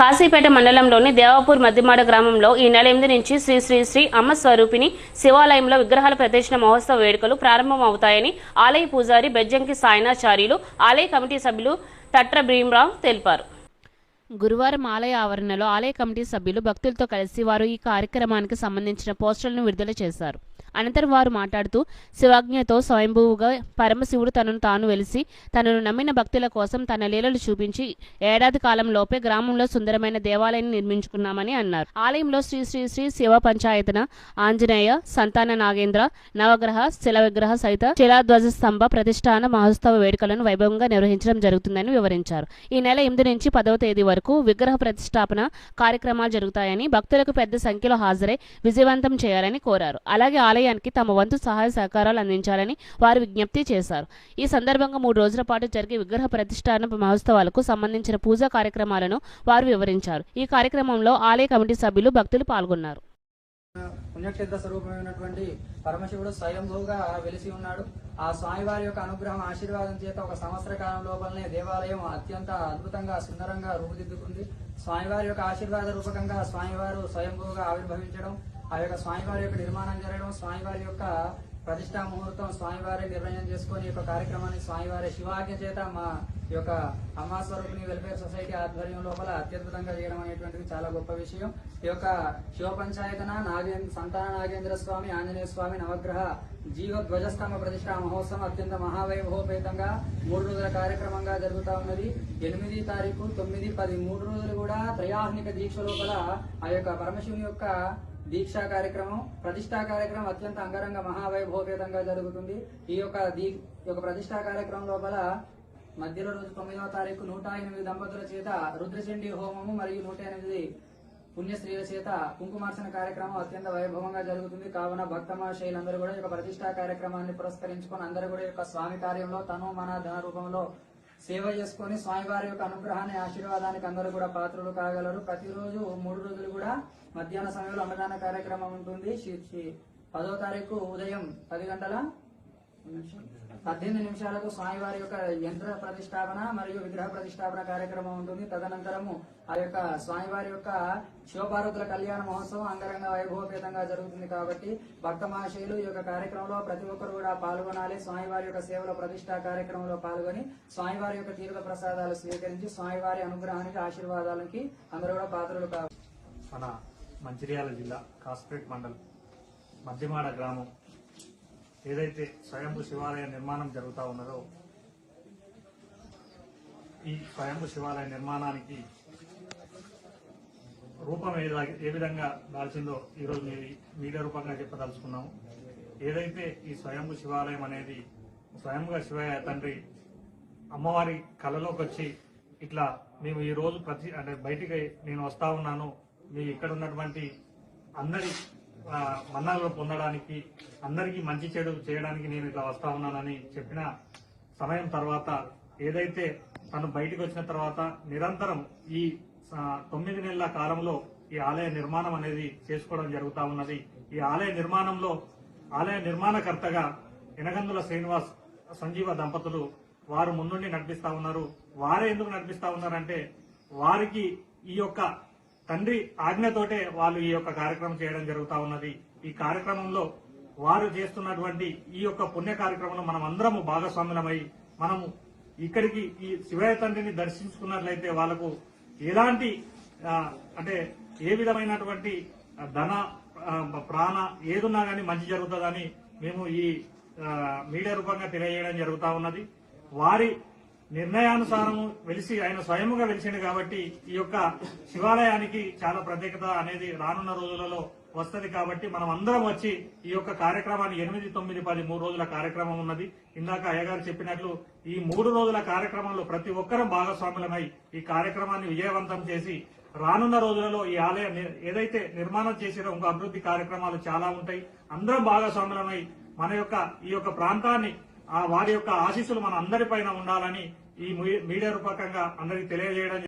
కాశీపేట మండలంలోని దేవాపూర్ మద్దిమాడ గ్రామంలో ఈ నెల ఎనిమిది నుంచి శ్రీ శ్రీ శ్రీ అమ్మ స్వరూపిణి శివాలయంలో విగ్రహాల ప్రదర్శన మహోత్సవ వేడుకలు ప్రారంభమవుతాయని ఆలయ పూజారి బెజ్జంకి సాయనాచార్యులు ఆలయ కమిటీ సభ్యులు తట్ర భీమరావు తెలిపారు. గురువారం ఆలయ ఆవరణలో ఆలయ కమిటీ సభ్యులు భక్తులతో కలిసి వారు ఈ కార్యక్రమానికి సంబంధించిన పోస్టర్లను విడుదల చేశారు. అనంతరం వారు మాట్లాడుతూ శివాజ్ఞతో స్వయంభువుగా పరమశివుడు తనను తాను వెలిసి తనను నమ్మిన భక్తుల కోసం తన లీలలు చూపించి ఏడాది కాలంలోపే గ్రామంలో సుందరమైన దేవాలయాన్ని నిర్మించుకున్నామని అన్నారు. ఆలయంలో శ్రీ శ్రీ శ్రీ శివ పంచాయతన ఆంజనేయ సంతాన నాగేంద్ర నవగ్రహ శిల విగ్రహ సహిత శిలాధ్వజ స్తంభ ప్రతిష్టాన మహోత్సవ వేడుకలను వైభవంగా నిర్వహించడం జరుగుతుందని వివరించారు. ఈ నెల ఎనిమిది నుంచి పదవ తేదీ వరకు విగ్రహ ప్రతిష్టాపన కార్యక్రమాలు జరుగుతాయని భక్తులకు పెద్ద సంఖ్యలో హాజరై విజయవంతం చేయాలని కోరారు. అలాగే ఆలయ ఆలయానికి తమ వంతు సహాయ సహకారాలు అందించాలని వారు విజ్ఞప్తి చేశారు. ఈ సందర్భంగా మూడు రోజుల పాటు జరిగే విగ్రహ ప్రతిష్టాన మహోత్సవాలకు సంబంధించిన పూజా కార్యక్రమాలను వారు వివరించారు. ఈ కార్యక్రమంలో ఆలయ కమిటీ సభ్యులు భక్తులు పాల్గొన్నారు. పుణ్యక్షేత్ర స్వరూపమైనటువంటి పరమశివుడు స్వయంభూగా వెలిసి ఉన్నాడు. ఆ స్వామివారి యొక్క అనుగ్రహం ఆశీర్వాదం చేత ఒక సంవత్సర కాలం లోపలనే దేవాలయం అత్యంత అద్భుతంగా సుందరంగా రూపుదిద్దుకుంది. స్వామివారి యొక్క ఆశీర్వాద రూపకంగా స్వామివారు స్వయంభూగా ఆవిర్భవించడం ఆ యొక్క స్వామివారి యొక్క నిర్మాణం జరగడం స్వామివారి యొక్క ప్రతిష్టా ముహూర్తం స్వామివారి నిర్ణయం చేసుకొని యొక్క కార్యక్రమాన్ని స్వామివారి శివాజ్ఞ చేత మా ఈ యొక్క అమ్మా స్వరూపిణి వెల్ఫేర్ సొసైటీ ఆధ్వర్యం లోపల అత్యద్భుతంగా చేయడం అనేటువంటిది చాలా గొప్ప విషయం. ఈ యొక్క శివ పంచాయతన నాగేంద్ర సంతాన నాగేంద్ర స్వామి ఆంజనేయ స్వామి నవగ్రహ జీవ ధ్వజస్తంభ ప్రతిష్టా మహోత్సవం అత్యంత మహావైభవపేతంగా మూడు రోజుల కార్యక్రమంగా జరుగుతా ఉన్నది. ఎనిమిది తారీఖు తొమ్మిది పది మూడు రోజులు కూడా త్రయాహ్నిక దీక్ష లోపల ఆ యొక్క పరమశివుని యొక్క దీక్షా కార్యక్రమం ప్రతిష్టా కార్యక్రమం అత్యంత అంగరంగ మహావైభోపేతంగా జరుగుతుంది. ఈ యొక్క దీ యొక్క ప్రతిష్టా కార్యక్రమం లోపల మధ్యలో రోజు తొమ్మిదవ తారీఖు నూట ఎనిమిది దంపతుల చేత రుద్రచండీ హోమము మరియు నూట ఎనిమిది పుణ్యశ్రీల చేత కుంకుమార్చన కార్యక్రమం అత్యంత వైభవంగా జరుగుతుంది. కావున భక్త మహాశైలందరూ కూడా ఈ యొక్క ప్రతిష్టా కార్యక్రమాన్ని పురస్కరించుకొని అందరూ కూడా ఈ యొక్క స్వామి కార్యంలో తను మన ధన రూపంలో సేవ చేసుకొని స్వామివారి యొక్క అనుగ్రహాన్ని ఆశీర్వాదానికి అందరూ కూడా పాత్రలు కాగలరు. ప్రతిరోజు మూడు రోజులు కూడా మధ్యాహ్న సమయంలో అన్నదాన కార్యక్రమం ఉంటుంది. పదో తారీఖు ఉదయం పది గంటల పద్దెనిమిది నిమిషాలకు స్వామివారి యొక్క యంత్ర ప్రతిష్టాపన మరియు విగ్రహ ప్రతిష్టాపన కార్యక్రమం ఉంటుంది. తదనంతరము ఆ యొక్క స్వామివారి యొక్క శివపార్వతుల కళ్యాణ మహోత్సవం అంగరంగ వైభవపేతంగా జరుగుతుంది కాబట్టి భక్త మహాశయులు ఈ యొక్క కార్యక్రమంలో ప్రతి ఒక్కరు కూడా పాల్గొనాలి. స్వామివారి యొక్క సేవల ప్రతిష్టా కార్యక్రమంలో పాల్గొని స్వామివారి యొక్క తీర్థ ప్రసాదాలు స్వీకరించి స్వామివారి అనుగ్రహానికి ఆశీర్వాదాలకి అందరూ కూడా పాత్రలు కావాలి. మన మంచిర్యాల జిల్లా కాస్పేట్ మండలం మధ్యమాడ గ్రామం ఏదైతే స్వయంభు శివాలయ నిర్మాణం జరుగుతూ ఉన్నదో ఈ స్వయంభూ శివాలయ నిర్మాణానికి రూపం ఏ ఏ విధంగా దాల్చిందో ఈరోజు మీ మీడియా రూపంగా చెప్పదలుచుకున్నాము. ఏదైతే ఈ స్వయంభూ శివాలయం అనేది స్వయంగా శివయ్య తండ్రి అమ్మవారి కళలోకి వచ్చి ఇట్లా మేము ఈ రోజు ప్రతి అంటే బయటికి నేను వస్తా ఉన్నాను మీ ఇక్కడ ఉన్నటువంటి అందరి మన్నాలను పొందడానికి అందరికీ మంచి చెడు చేయడానికి నేను ఇట్లా వస్తా ఉన్నానని చెప్పిన సమయం తర్వాత ఏదైతే తను బయటికి వచ్చిన తర్వాత నిరంతరం ఈ తొమ్మిది నెలల కాలంలో ఈ ఆలయ నిర్మాణం అనేది చేసుకోవడం జరుగుతా ఉన్నది. ఈ ఆలయ నిర్మాణంలో ఆలయ నిర్మాణకర్తగా ఎనగందుల శ్రీనివాస్ సంజీవ దంపతులు వారు ముందుండి నడిపిస్తా ఉన్నారు. వారే ఎందుకు నడిపిస్తా ఉన్నారంటే వారికి ఈ యొక్క తండ్రి ఆజ్ఞతోటే వాళ్ళు ఈ యొక్క కార్యక్రమం చేయడం జరుగుతా ఉన్నది. ఈ కార్యక్రమంలో వారు చేస్తున్నటువంటి ఈ యొక్క పుణ్య కార్యక్రమంలో మనం అందరము భాగస్వాములమై మనము ఇక్కడికి ఈ శివయ్య తండ్రిని దర్శించుకున్నట్లయితే వాళ్ళకు ఎలాంటి అంటే ఏ విధమైనటువంటి ధన ప్రాణ ఏదున్నా కానీ మంచి జరుగుతుందని మేము ఈ మీడియా రూపంగా తెలియజేయడం జరుగుతా ఉన్నది. వారి నిర్ణయానుసారము వెలిసి ఆయన స్వయముగా వెలిసిండు కాబట్టి ఈ యొక్క శివాలయానికి చాలా ప్రత్యేకత అనేది రానున్న రోజులలో వస్తుంది కాబట్టి మనం అందరం వచ్చి ఈ యొక్క కార్యక్రమాన్ని ఎనిమిది తొమ్మిది పది మూడు రోజుల కార్యక్రమం ఉన్నది. ఇందాక అయ్యగారు చెప్పినట్లు ఈ మూడు రోజుల కార్యక్రమంలో ప్రతి ఒక్కరూ భాగస్వాములమై ఈ కార్యక్రమాన్ని విజయవంతం చేసి రానున్న రోజులలో ఈ ఆలయం ఏదైతే నిర్మాణం చేసినా ఇంకా అభివృద్ధి కార్యక్రమాలు చాలా ఉంటాయి. అందరం భాగస్వాములమై మన యొక్క ఈ యొక్క ప్రాంతాన్ని ఆ వారి యొక్క ఆశీస్సులు మన అందరిపైన ఉండాలని ఈ మీడియా రూపకంగా అందరికి తెలియజేయడం